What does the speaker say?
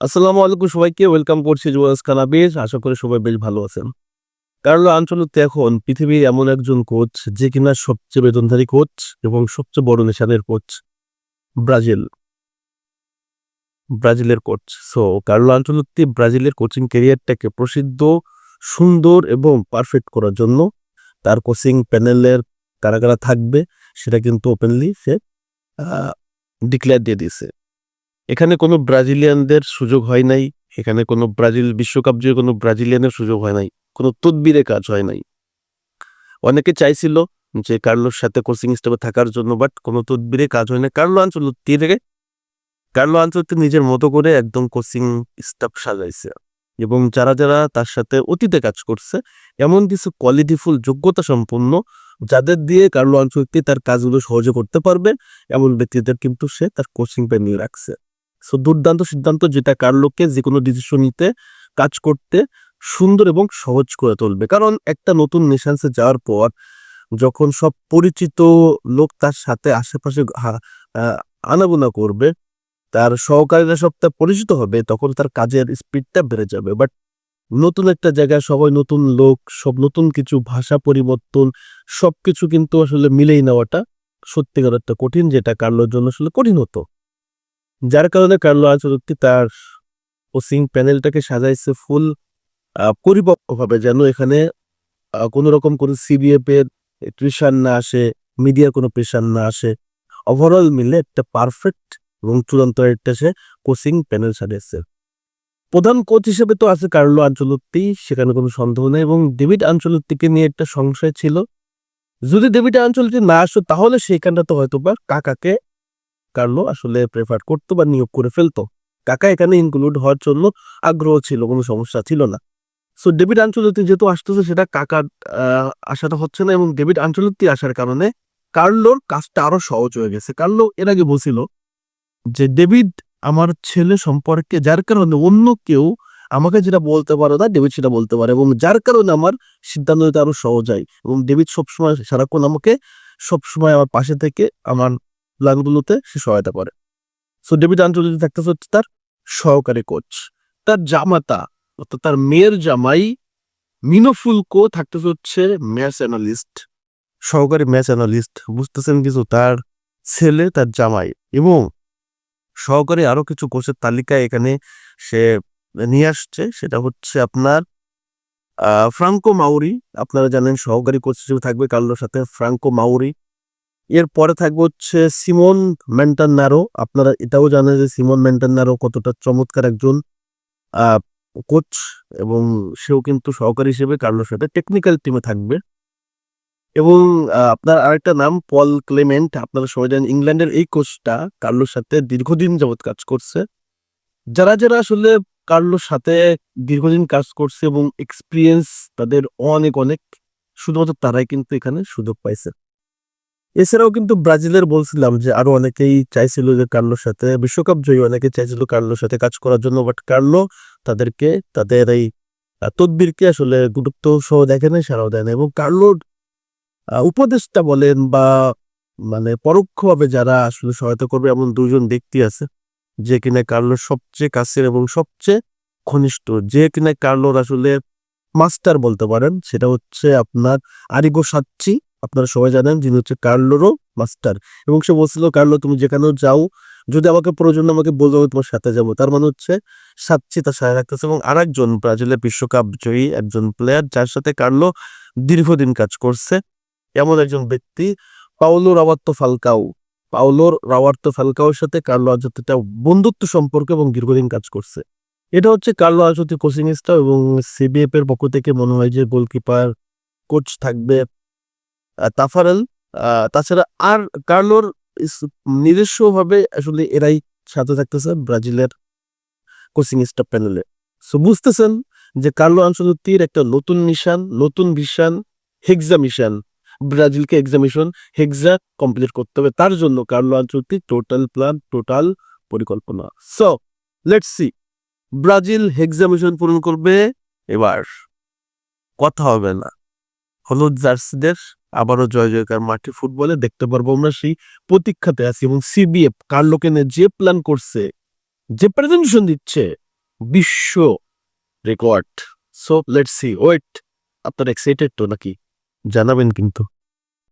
আসসালামু আলাইকুম সবাইকে, ওয়েলকাম করছি জুয়াস কানাবির আশা করি সবাই বেশ ভালো আছেন। কার্লো আঞ্চলতে এখন পৃথিবীর এমন একজন কোচ, যে কিনা সবচেয়ে বেতনধারী কোচ এবং সবচেয়ে বড় নেশানের কোচ, ব্রাজিল। ব্রাজিলের কোচ। সো কার্লো আঞ্চলতি ব্রাজিলের কোচিং ক্যারিয়ারটাকে প্রসিদ্ধ, সুন্দর এবং পারফেক্ট করার জন্য তার কোচিং প্যানেলের কারা কারা থাকবে, সেটা কিন্তু ওপেনলি সে ডিক্লেয়ার দিয়ে দিয়েছে। এখানে কোনো ব্রাজিলিয়ানদের সুযোগ হয় নাই, এখানে কোনো ব্রাজিল বিশ্বকাপ জুড়ে কোনো ব্রাজিলিয়ানের সুযোগ হয় নাই, কোনো তদবিরে কাজ হয় নাই। অনেকে চাইছিল যে কার্লোর সাথে কোচিং স্টাফে থাকার জন্য, বাট কোনো তদবিরে কাজ হয় না কার্লো আঞ্চলতি থেকে কার্লো আঞ্চলতি নিজের মতো করে একদম কোচিং স্টাফ সাজাইছে এবং যারা যারা তার সাথে অতীতে কাজ করছে, এমন কিছু কোয়ালিটিফুল যোগ্যতা সম্পন্ন যাদের দিয়ে কার্লো আঞ্চলতি তার কাজগুলো সহজে করতে পারবে, এমন ব্যক্তিদের কিন্তু সে তার কোচিং নিয়ে রাখছে। সো দুর্দান্ত সিদ্ধান্ত যেটা কার লোককে যে কোনো ডিসিশন নিতে কাজ করতে সুন্দর এবং সহজ করে তুলবে। কারণ একটা নতুন নেশান্সে যাওয়ার পর যখন সব পরিচিত লোক তার সাথে আশেপাশে আনাগোনা করবে, তার সহকারীরা সব তার পরিচিত হবে, তখন তার কাজের স্পিডটা বেড়ে যাবে। বাট নতুন একটা জায়গায় সবাই নতুন লোক, সব নতুন কিছু, ভাষা পরিবর্তন সব কিছু কিন্তু আসলে মিলেই নেওয়াটা সত্যিকার একটা কঠিন, যেটা কার্লোর জন্য আসলে কঠিন হতো। যার কারণে কার্লো আনচলত্তি তার কোচিং প্যানেলটাকে সাজাইছে ফুল পরিপক্কভাবে যেন এখানে কোনো রকম কোনো সিবিএফ এর প্রেশার না আসে মিডিয়ার কোনো প্রেশার না আসে। ওভারঅল মিলে একটা পারফেক্ট এবং চূড়ান্ত একটা সে কোচিং প্যানেল সাজিয়েছে প্রধান কোচ হিসেবে তো আছে কার্লো আঞ্চলত্তি, সেখানে কোনো সন্দেহ নেই এবং ডেভিড আঞ্চলত্তিকে নিয়ে একটা সংশয় ছিল। যদি ডেভিড আঞ্চলত্তি না আসতো, তাহলে সেইখানটা তো হয়তো বা কাকাকে কার্লো আসলে প্রেফার করতো বা নিয়োগ করে ফেলতো। কাকা এখানে ইনক্লুড হওয়ার জন্য আগ্রহ ছিল, কোনো সমস্যা ছিল না। সো ডেভিড আঞ্চলতি যেহেতু আসতেছে, সেটা কাকার আশাটা হচ্ছে না এবং ডেভিড আঞ্চলতি আসার কারণে কার্লোর কাজটা আরও সহজ হয়ে গেছে। কার্লো এর আগে বলছিল যে ডেভিড আমার ছেলে সম্পর্কে যার কারণে অন্য কেউ আমাকে যেটা বলতে পারে না ডেভিড সেটা বলতে পারে এবং যার কারণে আমার সিদ্ধান্ত নিতে আরও সহজ হয় এবং ডেভিড সবসময়, সারাক্ষণ আমাকে সবসময় আমার পাশে থেকে আমার প্ল্যানগুলোতে সে সহায়তা করে। সো ডেভিড আঞ্চলিক থাকতেছে হচ্ছে তার সহকারী কোচ তার জামাতা, অর্থাৎ তার মেয়ের জামাই মিনোফুলকো থাকতেছে হচ্ছে ম্যাচ অ্যানালিস্ট সহকারী ম্যাচ অ্যানালিস্ট বুঝতেছেন কিছু তার ছেলে, তার জামাই এবং সহকারী আরও কিছু কোচের তালিকা এখানে সে নিয়ে আসছে। সেটা হচ্ছে আপনার ফ্রাঙ্কো মাউরি আপনারা জানেন সহকারী কোচ হিসেবে থাকবে কার্লোর সাথে ফ্রাঙ্কো মাউরি এর পরে থাকবে হচ্ছে সিমন ম্যান্টান্নারো আপনারা এটাও জানেন যে সিমন ম্যান্টান্নারো কতটা চমৎকার একজন কোচ এবং সেও কিন্তু সহকারী হিসেবে কার্লোর সাথে টেকনিক্যাল টিমে থাকবে। এবং আপনার আরেকটা নাম পল ক্লেমেন্ট। আপনারা সবাই জানেন ইংল্যান্ডের এই কোচটা কার্লোর সাথে দীর্ঘদিন যাবৎ কাজ করছে। যারা যারা আসলে কার্লোর সাথে দীর্ঘদিন কাজ করছে এবং এক্সপিরিয়েন্স তাদের অনেক অনেক, শুধুমাত্র তারাই কিন্তু এখানে সুযোগ পাইছে। এছাড়াও কিন্তু ব্রাজিলের বলছিলাম যে আরও অনেকেই চাইছিল যে কার্লোর সাথে, বিশ্বকাপ জয়ী অনেকে চাইছিল কার্লোর সাথে কাজ করার জন্য বাট কার্লো তাদেরকে, তাদের এই তদবিরকে আসলে গুরুত্ব সহ দেখে নাই সারাও দেয় না এবং কার্লোর উপদেষ্টা বলেন বা মানে পরোক্ষভাবে যারা আসলে সহায়তা করবে এমন দুজন ব্যক্তি আছে, যে কিনা কার্লোর সবচেয়ে কাছের এবং সবচেয়ে ঘনিষ্ঠ, যে কিনা কার্লোর আসলে মাস্টার বলতে পারেন, সেটা হচ্ছে আপনার আরিগো সাচ্চি। আপনারা সবাই জানেন যিনি হচ্ছে কার্লোরও মাস্টার। এবং সে বলছিল, কার্লো, তুমি যেখানেও যাও, যদি আমাকে প্রয়োজন আমাকে বলব, আমি তোমার সাথে যাব। তার মানে হচ্ছে সাচ্চি তার সাথে রাখতেছে এবং আরেকজন ব্রাজিলের বিশ্বকাপ জয়ী একজন প্লেয়ার যার সাথে কার্লো দীর্ঘদিন কাজ করছে। এমন একজন ব্যক্তি, পাওলো রাওয়াত্তো ফালকাও। পাওলোর রাওয়ার্তো ফালকাওর সাথে কার্লো আজতে বন্ধুত্ব সম্পর্ক এবং দীর্ঘদিন কাজ করছে। এটা হচ্ছে কার্লো আজতি কোচিং স্টাফ এবং সিবিএফ এর পক্ষ থেকে মনে হয় যে গোলকিপার কোচ থাকবে। তাফারেল তাছাড়া আর কার্লোর নিজস্বভাবে আসলে এরাই সাথে থাকতেছে ব্রাজিলের কোচিং স্টাফ প্যানেলে। সো বুঝতেছেন যে কার্লো আনসলতির একটা নতুন নিশান, নতুন ভিশন, হেক্সা মিশন। ব্রাজিলকে এক্সামিশন, হেক্সা কমপ্লিট করতে হবে। তার জন্য Carlo Ancelotti total plan, total পরিকল্পনা। So, let's see. Brazil hexa mission পূরণ করবে, এবার। কথা হবে না। হলুদ জার্সিদের আবারও জয় জয়কার মাঠে ফুটবলে দেখতে পারব আমরা সেই প্রতীক্ষাতে আছি এবং সিবিএফ কার্লোকেনে যে প্ল্যান করছে, যে প্রেজেন্টেশন দিচ্ছে, বিশ্ব record so let's see wait আপনার এক্সাইটেড তো নাকি? জানাবেন কিন্তু।